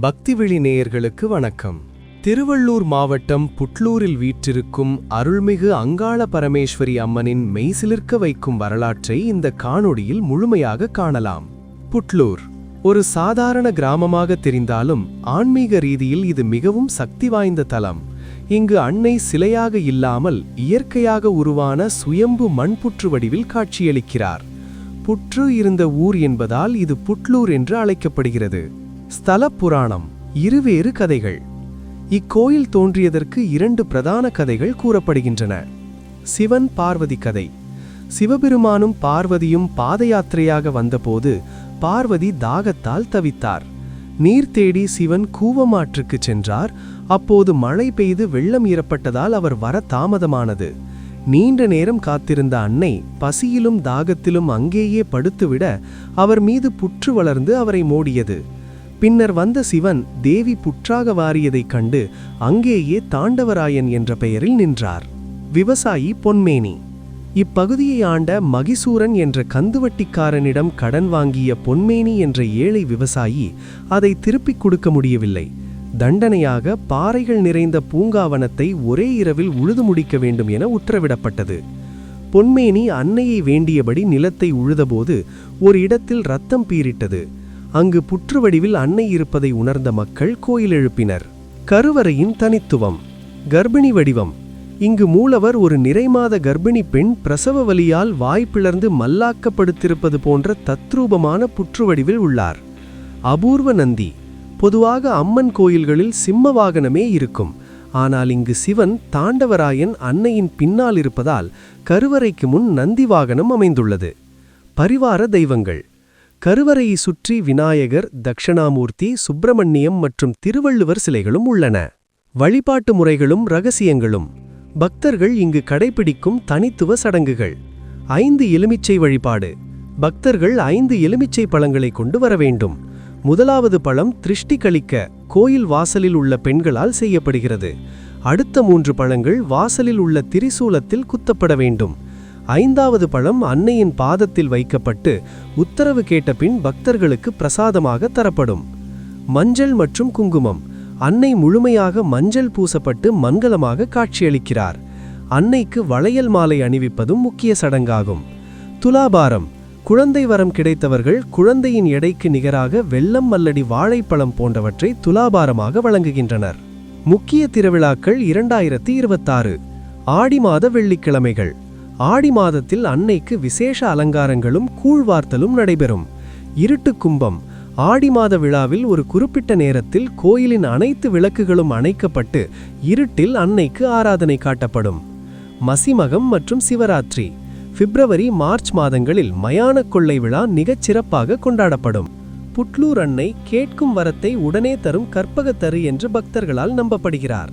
பக்திவெளி நேயர்களுக்கு வணக்கம். திருவள்ளூர் மாவட்டம் புட்லூரில் வீற்றிருக்கும் அருள்மிகு அங்காள பரமேஸ்வரி அம்மனின் மெய்சிலிர்க்க வைக்கும் வரலாற்றை இந்த காணொளியில் முழுமையாக காணலாம். புட்லூர். ஒரு சாதாரண கிராமமாக தெரிந்தாலும் ஆன்மீக ரீதியில் இது மிகவும் சக்தி வாய்ந்த தலம். இங்கு அன்னை சிலையாக இல்லாமல் இயற்கையாக உருவான சுயம்பு மண்புற்று வடிவில் காட்சியளிக்கிறார். புற்று இருந்த ஊர் என்பதால் இது புட்லூர் என்று அழைக்கப்படுகிறது. ஸ்தல புராணம் இருவேறு கதைகள். இக்கோயில் தோன்றியதற்கு இரண்டு பிரதான கதைகள் கூறப்படுகின்றன. சிவன் பார்வதி கதை. சிவபெருமானும் பார்வதியும் பாதயாத்திரையாக வந்தபோது பார்வதி தாகத்தால் தவித்தார். நீர் தேடி சிவன் கூவமாற்றுக்கு சென்றார். அப்போது மழை பெய்து வெள்ளம் ஈரப்பட்டதால் அவர் வர தாமதமானது. நீண்ட நேரம் காத்திருந்த அன்னை பசியிலும் தாகத்திலும் அங்கேயே படுத்துவிட அவர் மீது புற்று வளர்ந்து அவரை மோடியது. பின்னர் வந்த சிவன் தேவி புற்றாக வாரியதைக் கண்டு அங்கேயே தாண்டவராயன் என்ற பெயரில் நின்றார். விவசாயி பொன்மேனி. இப்பகுதியை ஆண்ட மகிசூரன் என்ற கந்துவட்டிக்காரனிடம் கடன் வாங்கிய பொன்மேனி என்ற ஏழை விவசாயி அதை திருப்பிக் கொடுக்க முடியவில்லை. தண்டனையாக பாறைகள் நிறைந்த பூங்காவனத்தை ஒரே இரவில் உழுது முடிக்க வேண்டும் என உத்தரவிடப்பட்டது. பொன்மேனி அன்னையை வேண்டியபடி நிலத்தை உழுதபோது ஒரு இடத்தில் ரத்தம் பீரிட்டது அங்கு புற்று வடிவில் அன்னை இருப்பதை உணர்ந்த மக்கள் கோயில் எழுப்பினர். கருவறையின் தனித்துவம். கர்ப்பிணி வடிவம். இங்கு மூலவர் ஒரு நிறைமாத கர்ப்பிணி பெண் பிரசவ வலியால் வாய் பிளர்ந்து மல்லாக்கப்படுத்திருப்பது போன்ற தத்ரூபமான புற்று வடிவில் உள்ளார். அபூர்வ நந்தி. பொதுவாக அம்மன் கோயில்களில் சிம்ம வாகனமே இருக்கும். ஆனால் இங்கு சிவன் தாண்டவராயன் அன்னையின் பின்னால் இருப்பதால் கருவறைக்கு முன் நந்தி வாகனம் அமைந்துள்ளது. பரிவார தெய்வங்கள். கருவறையை சுற்றி விநாயகர் தக்ஷணாமூர்த்தி சுப்பிரமணியம் மற்றும் திருவள்ளுவர் சிலைகளும் உள்ளன. வழிபாட்டு முறைகளும் ரகசியங்களும். பக்தர்கள் இங்கு கடைபிடிக்கும் தனித்துவ சடங்குகள். ஐந்து எலுமிச்சை வழிபாடு. பக்தர்கள் ஐந்து எலுமிச்சை பழங்களை கொண்டு வர வேண்டும். முதலாவது பழம் திருஷ்டி கழிக்க கோயில் வாசலில் உள்ள பெண்களால் செய்யப்படுகிறது. அடுத்த மூன்று பழங்கள் வாசலில் உள்ள திரிசூலத்தில் குத்தப்பட வேண்டும். ஐந்தாவது பழம் அன்னையின் பாதத்தில் வைக்கப்பட்டு உத்தரவு கேட்டபின் பக்தர்களுக்கு பிரசாதமாக தரப்படும். மஞ்சள் மற்றும் குங்குமம். அன்னை முழுமையாக மஞ்சள் பூசப்பட்டு மங்களமாக காட்சியளிக்கிறார். அன்னைக்கு வளையல் மாலை அணிவிப்பதும் முக்கிய சடங்காகும். துலாபாரம். குழந்தை வரம் கிடைத்தவர்கள் குழந்தையின் எடைக்கு நிகராக வெள்ளம் மல்லடி வாழைப்பழம் போன்றவற்றை துலாபாரமாக வழங்குகின்றனர். முக்கிய திருவிழாக்கள் இரண்டாயிரத்தி இருபத்தாறு. ஆடி மாத வெள்ளிக்கிழமைகள். ஆடி மாதத்தில் அன்னைக்கு விசேஷ அலங்காரங்களும் கூழ்வார்த்தலும் நடைபெறும். இருட்டு கும்பம். ஆடி மாத விழாவில் ஒரு குறிப்பிட்ட நேரத்தில் கோயிலின் அனைத்து விளக்குகளும் அணைக்கப்பட்டு இருட்டில் அன்னைக்கு ஆராதனை காட்டப்படும். மசிமகம் மற்றும் சிவராத்திரி. பிப்ரவரி மார்ச் மாதங்களில் மயான கொள்ளை விழா மிகச் சிறப்பாக கொண்டாடப்படும். புட்லூர் அன்னை கேட்கும் வரத்தை உடனே தரும் கற்பகத்தரு என்று பக்தர்களால் நம்பப்படுகிறார்.